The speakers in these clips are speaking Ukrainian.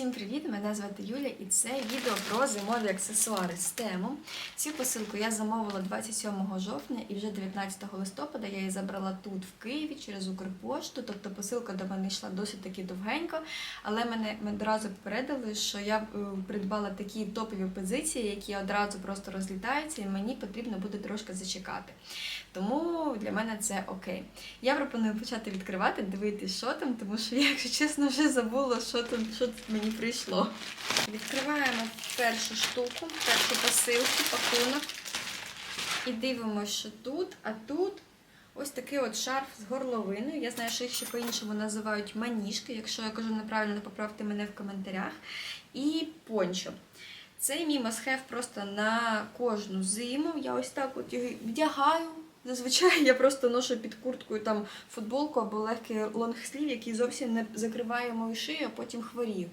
Всім привіт! Мене звати Юля і це відео про зимові аксесуари з тему. Цю посилку я замовила 27 жовтня і вже 19 листопада я її забрала тут, в Києві, через Укрпошту. Тобто посилка до мене йшла досить таки довгенько, але мене одразу попередили, що я е, придбала такі топові позиції, які одразу просто розлітаються, і мені потрібно буде трошки зачекати. Тому для мене це окей. Я пропоную почати відкривати, дивитися, що там, тому що я, якщо чесно, вже забула, що там, що мені прийшло. Відкриваємо першу штуку, першу посилку, пакунок. І дивимося, що тут, а тут ось такий от шарф з горловиною. Я знаю, що їх ще по-іншому називають маніжки. Якщо я кажу неправильно, поправте мене в коментарях. І пончо. Цей мій масхев просто на кожну зиму. Я ось так от його вдягаю. Зазвичай я просто ношу під курткою там футболку або легкий лонгслів, який зовсім не закриває мою шию, а потім хворію.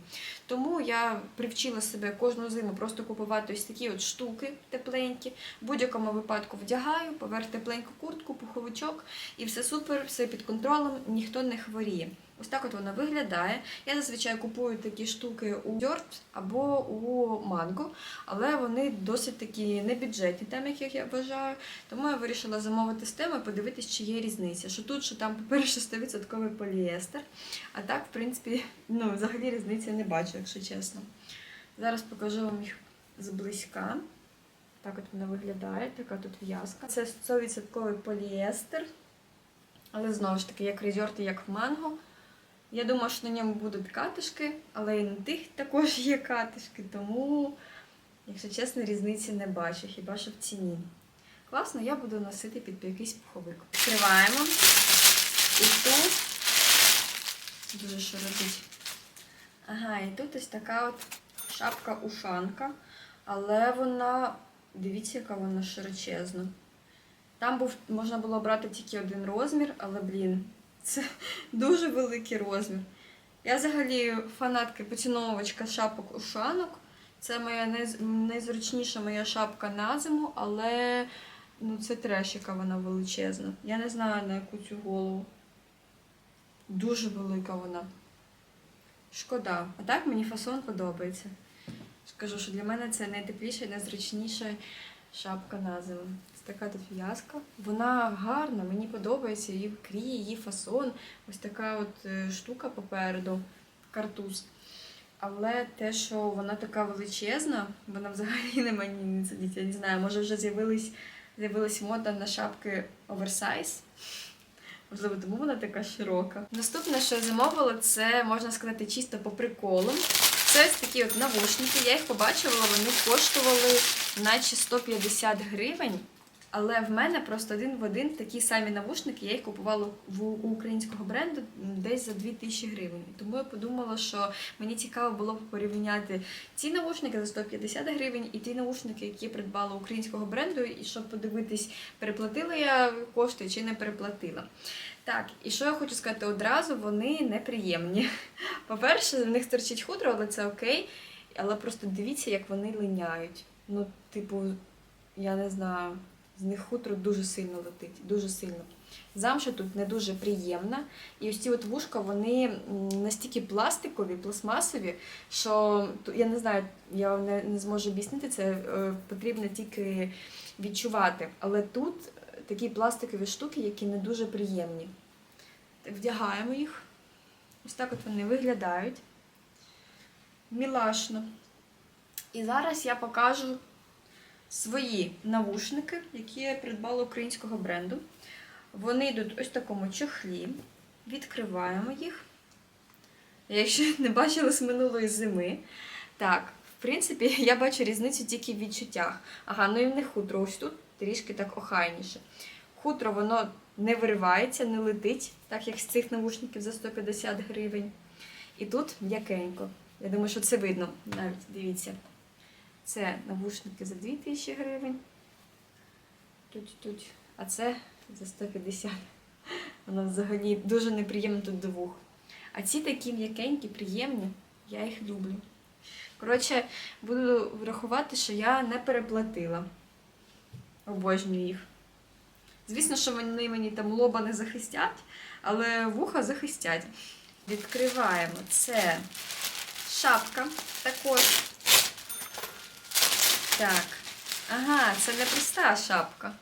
Тому я привчила себе кожну зиму просто купувати ось такі от штуки тепленькі. В будь-якому випадку вдягаю, поверх тепленьку куртку, пуховичок, і все супер, все під контролем, ніхто не хворіє. Ось так от вона виглядає. Я зазвичай купую такі штуки у Дьорт або у Манго, але вони досить такі небюджетні, там, як я вважаю. Тому я вирішила замовити з теми, подивитись, чи є різниця. Що тут, що там, по-перше, 100% поліестер. А так, в принципі, ну, взагалі різниці не бачу, якщо чесно. Зараз покажу вам їх зблизька. Так от вона виглядає, така тут в'язка. Це 100% поліестер. Але знову ж таки, як резорти, як в манго. Я думаю, що на ньому будуть катишки, але і на тих також є катишки, тому, якщо чесно, різниці не бачу, хіба що в ціні. Класно, я буду носити під якийсь пуховик. Відкриваємо. І тут дуже широкий. Ага, і тут ось така от шапка-ушанка, але вона, дивіться, яка вона широчезна. Там був, можна було брати тільки один розмір, але, блін, це дуже великий розмір. Я взагалі фанатка поціновувачка шапок ушанок. Це моя найзручніша моя шапка на зиму, але ну, це треш, яка вона величезна. Я не знаю на яку цю голову. Дуже велика вона. Шкода. А так мені фасон подобається. Скажу, що для мене це найтепліша і найзручніша шапка на зиму. Ось така тут в'язка. Вона гарна, мені подобається її крій, її фасон. Ось така от е, штука попереду, картуз. Але те, що вона така величезна, вона взагалі не мені не сидить. Я не знаю, може вже з'явилась мода на шапки оверсайз. Можливо, тому вона така широка. Наступне, що я замовила, це можна сказати чисто по приколу. Це ось такі от навушники. Я їх побачила, вони коштували наче 150 гривень. Але в мене просто один в один такі самі навушники, я їх купувала в українського бренду десь за 2000 гривень. Тому я подумала, що мені цікаво було б порівняти ці навушники за 150 гривень і ті навушники, які я придбала українського бренду, і щоб подивитись, переплатила я кошти чи не переплатила. Так, і що я хочу сказати одразу, вони неприємні. По-перше, в них стерчить хутро, але це окей. Але просто дивіться, як вони линяють. Ну, типу, я не знаю, з них хутро дуже сильно летить, дуже сильно. Замша тут не дуже приємна. І ось ці от вушка, вони настільки пластикові, пластмасові, що я не знаю, я не, не зможу об'яснити це, е, потрібно тільки відчувати. Але тут е, такі пластикові штуки, які не дуже приємні. Вдягаємо їх. Ось так от вони виглядають. Мілашно. І зараз я покажу свої навушники, які я придбала українського бренду. Вони йдуть ось в такому чохлі. Відкриваємо їх. Я ще не бачила з минулої зими. Так, в принципі, я бачу різницю тільки в відчуттях. Ага, ну і в них хутро ось тут трішки так охайніше. Хутро воно не виривається, не летить, так як з цих навушників за 150 гривень. І тут м'якенько. Я думаю, що це видно навіть, дивіться. Це навушники за 2000 гривень. Тут, тут. А це за 150. Воно взагалі дуже неприємно тут до вух. А ці такі м'якенькі, приємні, я їх люблю. Коротше, буду врахувати, що я не переплатила. Обожнюю їх. Звісно, що вони мені там лоба не захистять, але вуха захистять. Відкриваємо це Шапка також. Так. Ага, це не проста шапка.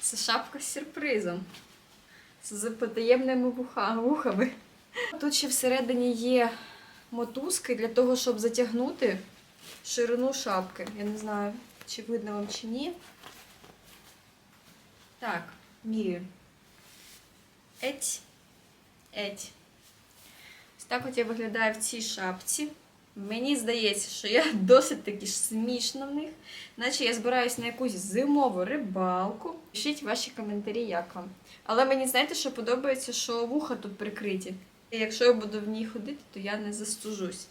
Це шапка з сюрпризом. Це з потаємними вухами. Тут ще всередині є мотузки для того, щоб затягнути ширину шапки. Я не знаю, чи видно вам чи ні. Так, міряю. Еть. Еть. Ось так от я виглядаю в цій шапці. Мені здається, що я досить таки ж смішна в них, наче я збираюсь на якусь зимову рибалку. Пишіть ваші коментарі, як вам. Але мені знаєте, що подобається, що вуха тут прикриті. І якщо я буду в ній ходити, то я не застужусь.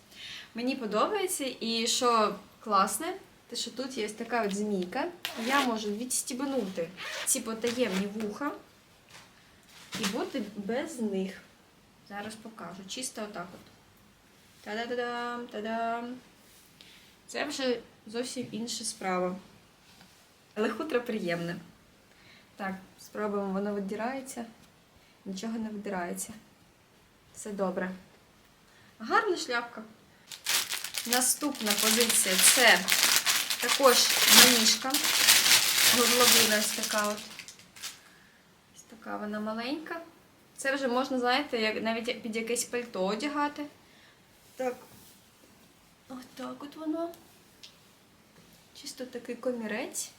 Мені подобається, і що класне, те, що тут є така от змійка. Я можу відстібнути ці потаємні вуха і бути без них. Зараз покажу. Чисто отак от. Та-да-да-дам, та-дам. Це вже зовсім інша справа. Але хутро приємне. Так, спробуємо, воно видирається. Нічого не видирається. Все добре. Гарна шляпка. Наступна позиція це також маніжка. Горловина ось така от. Ось така вона маленька. Це вже можна, знаєте, навіть під якесь пальто одягати. Так. Ось так от воно. Чисто такий комірець.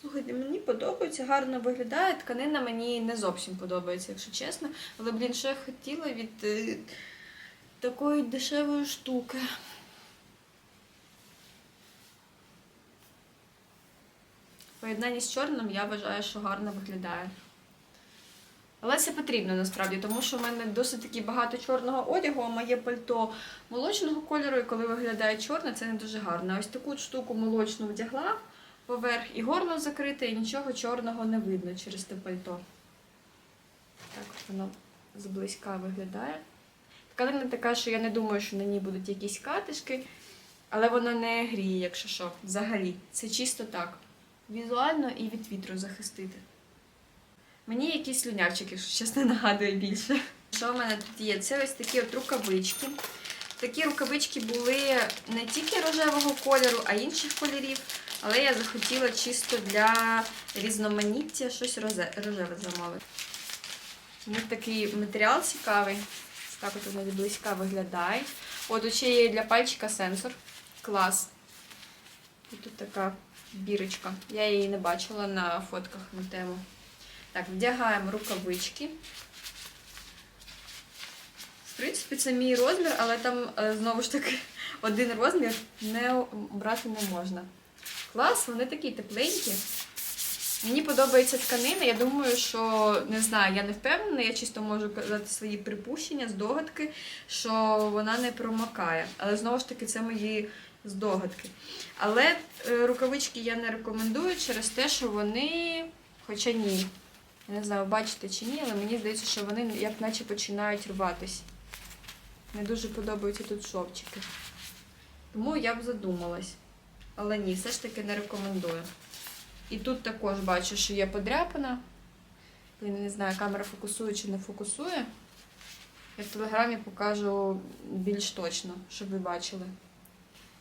Слухайте, мені подобається, гарно виглядає. Тканина мені не зовсім подобається, якщо чесно. Але, блін, що я хотіла від е, такої дешевої штуки. В поєднанні з чорним я вважаю, що гарно виглядає. Але це потрібно насправді, тому що в мене досить таки багато чорного одягу, а моє пальто молочного кольору, і коли виглядає чорне, це не дуже гарно. Ось таку штуку молочну вдягла поверх і горло закрите, і нічого чорного не видно через те пальто. Так воно зблизька виглядає. Тканина така, що я не думаю, що на ній будуть якісь катишки, але вона не гріє, якщо що, взагалі. Це чисто так. Візуально і від вітру захистити. Мені якісь слюнявчики, що чесно, нагадує більше. Що в мене тут є? Це ось такі от рукавички. Такі рукавички були не тільки рожевого кольору, а інших кольорів. Але я захотіла чисто для різноманіття щось рожеве замовити. У такий матеріал цікавий. Так от вони близька виглядають. От ще є для пальчика сенсор. Клас. І тут така бірочка. Я її не бачила на фотках на тему. Так, вдягаємо рукавички. В принципі, це мій розмір, але там е, знову ж таки один розмір не брати не можна. Клас, вони такі тепленькі. Мені подобається тканина. Я думаю, що не знаю, я не впевнена, я чисто можу казати свої припущення, здогадки, що вона не промокає. Але знову ж таки, це мої здогадки. Але е, рукавички я не рекомендую через те, що вони, хоча ні. Я не знаю, бачите чи ні, але мені здається, що вони як наче починають рватись. Не дуже подобаються тут шовчики. Тому я б задумалась. Але ні, все ж таки не рекомендую. І тут також бачу, що є подряпина. Я не знаю, камера фокусує чи не фокусує. Я в телеграмі покажу більш точно, щоб ви бачили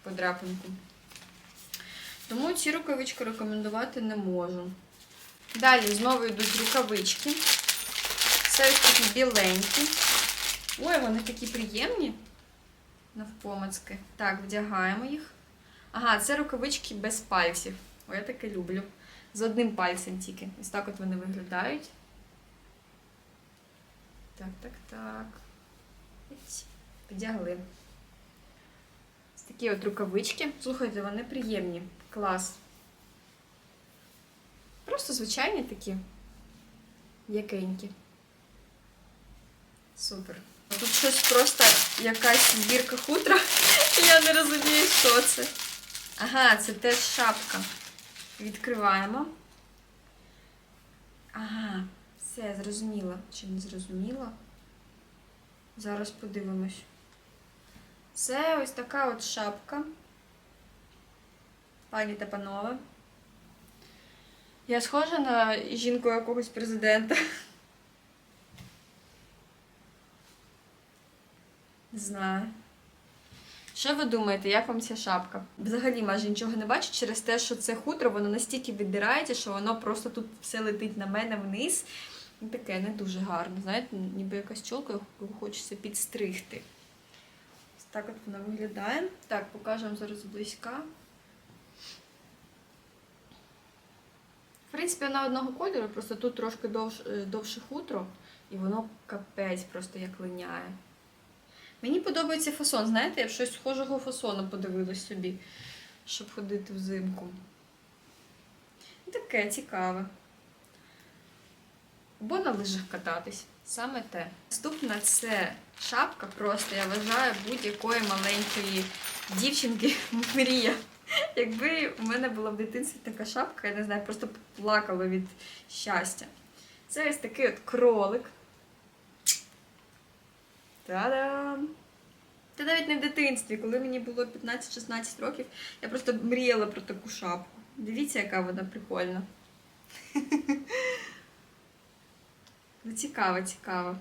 подряпинку. Тому ці рукавички рекомендувати не можу. Далі знову йдуть рукавички. Це ось такі біленькі. Ой, вони такі приємні. Навпомацьки. Так, вдягаємо їх. Ага, це рукавички без пальців. Ой, я таке люблю. З одним пальцем тільки. Ось так от вони виглядають. Так, так, так. Підягли. Ось такі от рукавички. Слухайте, вони приємні. Клас. Просто звичайні такі. М'якенькі. Супер. Тут щось просто якась збірка хутра. Я не розумію, що це. Ага, це теж шапка. Відкриваємо. Ага, все, зрозуміло. Чи не зрозуміло? Зараз подивимось. Це ось така от шапка. Пані та панове. Я схожа на жінку якогось президента. Не знаю. Що ви думаєте, як вам ця шапка? Взагалі майже нічого не бачу через те, що це хутро, воно настільки віддирається, що воно просто тут все летить на мене вниз. Ну, Таке не дуже гарно, знаєте, ніби якась чолка, яку хочеться підстригти. Ось так от вона виглядає. Так, покажемо зараз близька. В принципі, вона одного кольору, просто тут трошки довш, е, довше хутро, і воно капець просто як линяє. Мені подобається фасон, знаєте, я б щось схожого фасону подивилась собі, щоб ходити взимку. Таке цікаве. Або на лижах кататись. Саме те. Наступна це шапка, просто я вважаю будь-якої маленької дівчинки мрія. Якби у мене була в дитинстві така шапка, я не знаю, просто плакала від щастя. Це ось такий от кролик. Та-дам! Та навіть не в дитинстві, коли мені було 15-16 років, я просто мріяла про таку шапку. Дивіться, яка вона прикольна. Ну, цікаво, цікаво.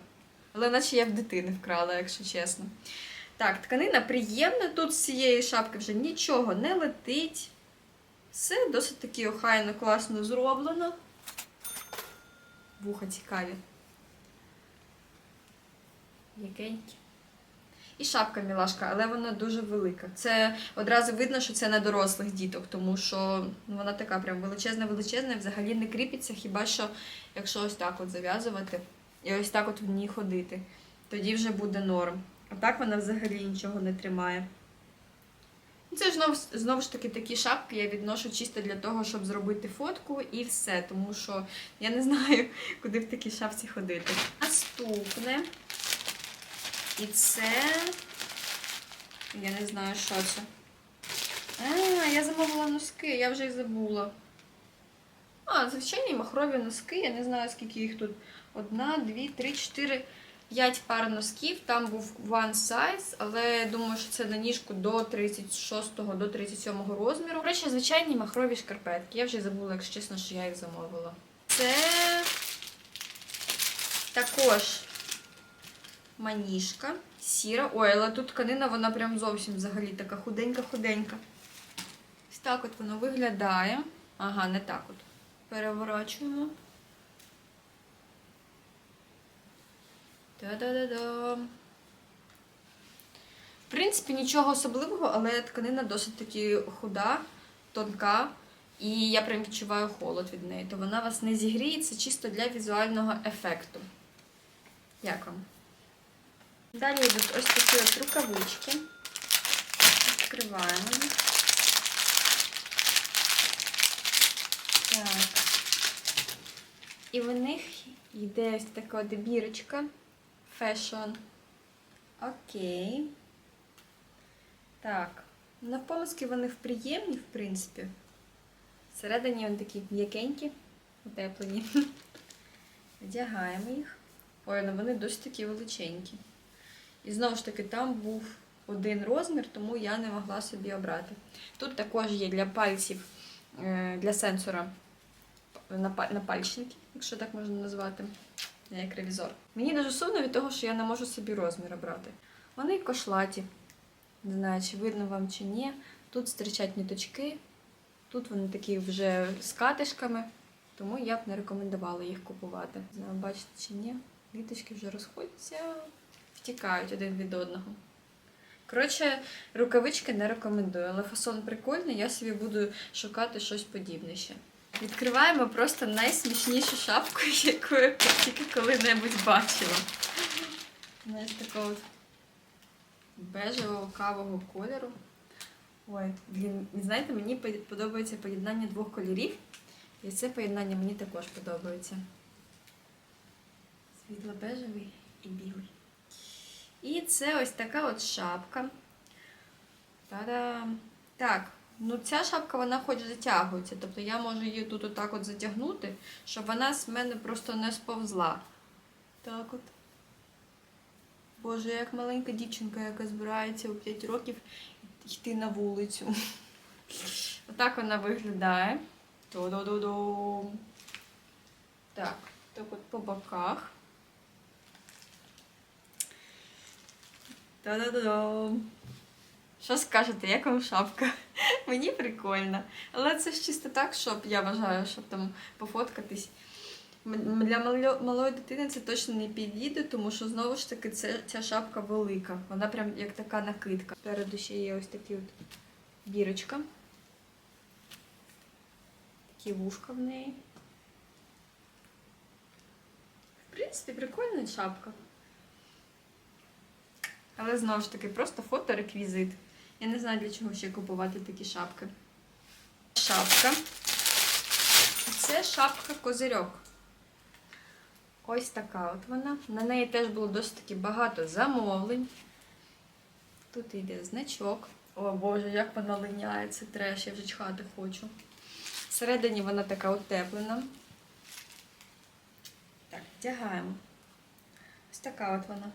Але наче я в дитини вкрала, якщо чесно. Так, тканина приємна. Тут з цієї шапки вже нічого не летить. Все досить таки охайно, класно зроблено. Вуха цікаві. Якенькі. І шапка мілашка, але вона дуже велика. Це одразу видно, що це на дорослих діток, тому що ну, вона така прям величезна-величезна, взагалі не кріпиться, хіба що якщо ось так от зав'язувати і ось так от в ній ходити. Тоді вже буде норм. А так вона взагалі нічого не тримає. Ну, Це знову, знову ж таки такі шапки я відношу чисто для того, щоб зробити фотку і все, тому що я не знаю, куди в такій шапці ходити. Наступне. І це. Я не знаю, що це. А, я замовила носки, я вже й забула. А, звичайні махрові носки. Я не знаю, скільки їх тут. Одна, дві, три, чотири, п'ять пар носків. Там був one size, але думаю, що це на ніжку до 36 до 37 розміру. До речі, звичайні махрові шкарпетки. Я вже забула, якщо чесно, що я їх замовила. Це також маніжка. Сіра. Ой, але тут тканина, вона прям зовсім взагалі така худенька-худенька. Ось так от воно виглядає. Ага, не так от. Переворачуємо. Та-да-да-да. В принципі, нічого особливого, але тканина досить таки худа, тонка, і я прям відчуваю холод від неї. То вона вас не зігріє, це чисто для візуального ефекту. Як вам? Далі йдуть ось такі от рукавички. Відкриваємо їх. Так. І в них йде ось така от бірочка. Fashion. Окей. Так. Навпомиски вони приємні, в принципі. Всередині вони такі м'якенькі, утеплені. Вдягаємо їх. Ой, ну вони досить такі величенькі. І знову ж таки, там був один розмір, тому я не могла собі обрати. Тут також є для пальців, е, для сенсора напа- напальчники, якщо так можна назвати, як ревізор. Мені дуже сумно від того, що я не можу собі розмір обрати. Вони кошлаті. Не знаю, чи видно вам чи ні. Тут стирчать ниточки, тут вони такі вже з катишками, тому я б не рекомендувала їх купувати. Не знаю, бачите чи ні. Ниточки вже розходяться, втікають один від одного. Коротше, рукавички не рекомендую, але фасон прикольний, я собі буду шукати щось подібне ще. Відкриваємо просто найсмішнішу шапку, яку я тільки коли-небудь бачила. Знаєш, такого бежевого кавого кольору. Ой, знаєте, мені подобається поєднання двох кольорів. І це поєднання мені також подобається. Світло-бежевий і білий. І це ось така от шапка. Та-дам! Так, ну ця шапка, вона хоч затягується. Тобто я можу її тут отак от затягнути, щоб вона з мене просто не сповзла. Так от. Боже, як маленька дівчинка, яка збирається у 5 років йти на вулицю. Отак вона виглядає. Ту-ду-ду-ду. Так, так от по боках. Та-да-да-дам. Що скажете, як вам шапка? Мені прикольно. Але це ж чисто так, щоб я вважаю, щоб там пофоткатись. Для малої дитини це точно не підійде, тому що знову ж таки це, ця шапка велика. Вона прям як така накидка. Спереду ще є ось такі от бірочка. Такі вушка в неї. В принципі, прикольна шапка. Але знову ж таки, просто фотореквізит. Я не знаю, для чого ще купувати такі шапки. Шапка. Це шапка козирьок. Ось така от вона. На неї теж було досить таки багато замовлень. Тут йде значок. О Боже, як вона линяє, це треш, я вже чхати хочу. Всередині вона така утеплена. Так, вдягаємо. Ось така от вона.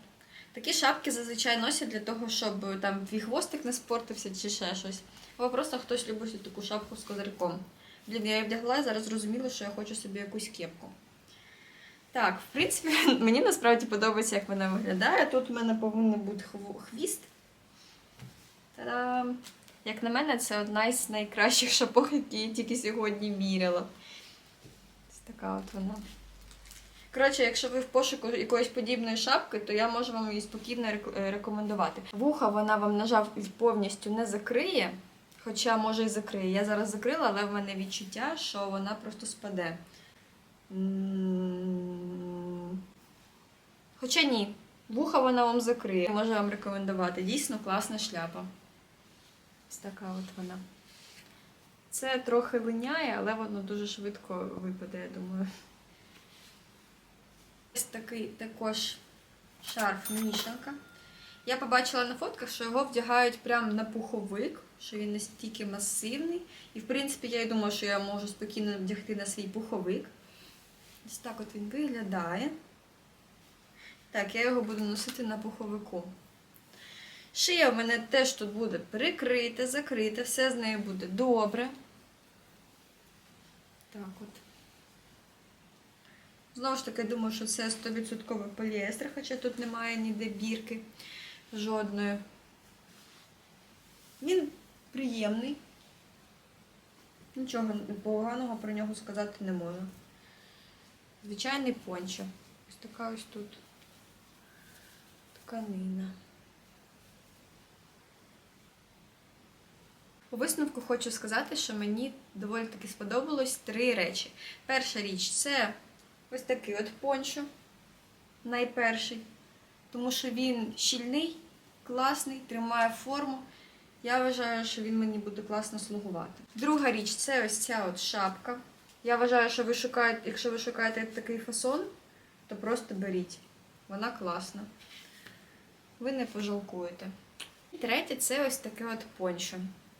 Такі шапки зазвичай носять для того, щоб там твій хвостик не спортився чи ще щось. Або просто хтось любить таку шапку з козирком. Блін, я її вдягла і зараз зрозуміла, що я хочу собі якусь кепку. Так, в принципі, мені насправді подобається, як вона виглядає. Тут в мене повинен бути хвіст. Та-дам! Як на мене, це одна із найкращих шапок, які я тільки сьогодні міряла. Ось така от вона. Коротше, якщо ви в пошуку якоїсь подібної шапки, то я можу вам її спокійно е, рекомендувати. Вуха вона вам, на жаль, повністю не закриє, хоча може і закриє. Я зараз закрила, але в мене відчуття, що вона просто спаде. Хоча ні, вуха вона вам закриє. Можу вам рекомендувати. Дійсно класна шляпа. Ось така от вона. Це трохи линяє, але воно дуже швидко випаде, я думаю. Ось такий також шарф мішанка. Я побачила на фотках, що його вдягають прямо на пуховик, що він настільки масивний. І, в принципі, я й думаю, що я можу спокійно вдягти на свій пуховик. Ось так от він виглядає. Так, я його буду носити на пуховику. Шия в мене теж тут буде прикрита, закрита, все з нею буде добре. Так от. Знову ж таки, думаю, що це 100% поліестер, хоча тут немає ніде бірки жодної. Він приємний. Нічого поганого про нього сказати не можу. Звичайний пончо. Ось така ось тут тканина. У висновку хочу сказати, що мені доволі таки сподобалось три речі. Перша річ це ось такий от пончо, найперший, тому що він щільний, класний, тримає форму. Я вважаю, що він мені буде класно слугувати. Друга річ це ось ця от шапка. Я вважаю, що ви шукаєте, якщо ви шукаєте такий фасон, то просто беріть. Вона класна. Ви не пожалкуєте. І третє це ось таке от пончо.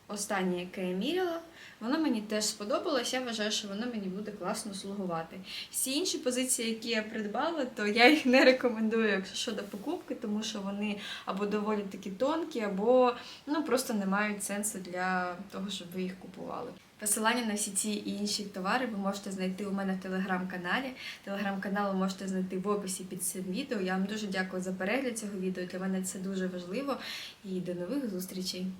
Останнє, яке я міряла, воно мені теж сподобалось. Я вважаю, що воно мені буде класно слугувати. Всі інші позиції, які я придбала, то я їх не рекомендую, щодо покупки, тому що вони або доволі такі тонкі, або ну просто не мають сенсу для того, щоб ви їх купували. Посилання на всі ці і інші товари ви можете знайти у мене в телеграм-каналі. Телеграм-канал ви можете знайти в описі під цим відео. Я вам дуже дякую за перегляд цього відео. Для мене це дуже важливо. І до нових зустрічей!